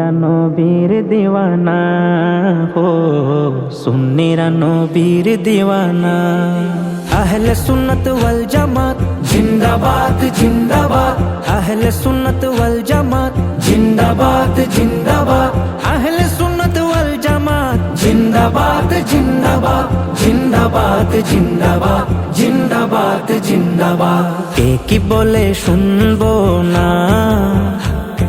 সুন্নিরা নবীর দিওয়ানা হো সুন্নিরা নবীর দিওয়ানা আহলে সুন্নত ওয়াল জামাত জিন্দাবাদ জিন্দাবাদ আহলে সুন্নত ওয়াল জামাত জিন্দাবাদ জিন্দাবাদ আহলে সুন্নত ওয়াল জামাত জিন্দাবাদ জিন্দাবাদ জিন্দাবাদ জিন্দাবাদ জিন্দাবাদ জিন্দাবাদ কে কি বলে শুনব না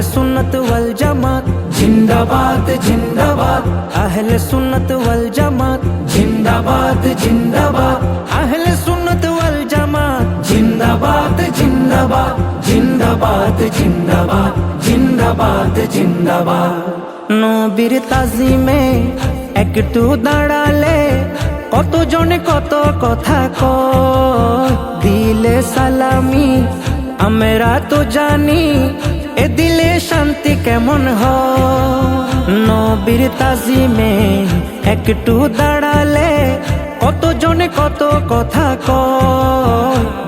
আহলে সুন্নত ওয়াল জামাত জিন্দাবাদ জিন্দাবাদ আহলে সুন্নত ওয়াল জামাত জিন্দাবাদ জিন্দাবাদ আহলে সুন্নত ওয়াল জামাত জিন্দাবাদ জিন্দাবাদ জিন্দাবাদ জিন্দাবাদ জিন্দাবাদ জিন্দাবাদ নবীর তাজিমে একটু দাঁড়ালে কত জনে কত কথা কয়। দিলে সালামি আমরা তো জানি কেমন হয় নবীর তাজিমে একটু দাঁড়ালে কত জনে কত কথা ক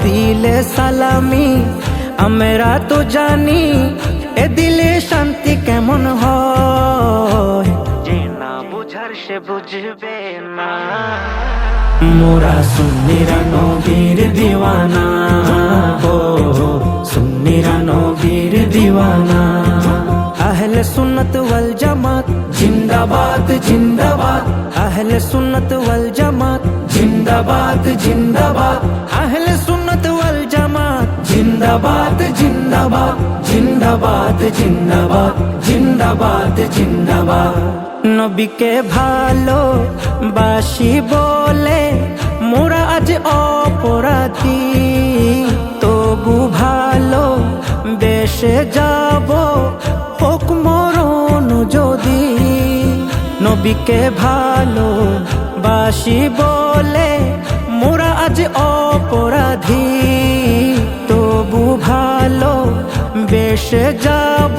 দিলে সালামি আমরা তো জানি এ দিলে শান্তি কেমন হয়? যে না বুঝার সে বুঝবে না। মোরা সুন্নিরা নবীর দিওয়ানা। জামাত জিন্দাবাদ জিন্দাবাদ আহলে সুন্নত ওয়াল জামাত জিন্দাবাদ জিন্দাবাদ আহলে সুন্নত ওয়াল জামাত জিন্দাবাদ জিন্দাবাদ জিন্দাবাদ জিন্দাবাদ জিন্দাবাদ জিন্দাবাদ নবীকে ভালো বাসি বলে মোরা আজ অপরাধী তবু ভালো বেশে যাব নবীকে ভালো বাসি বলে মোরা আজ অপরাধী। তবু ভালো বেশ যাব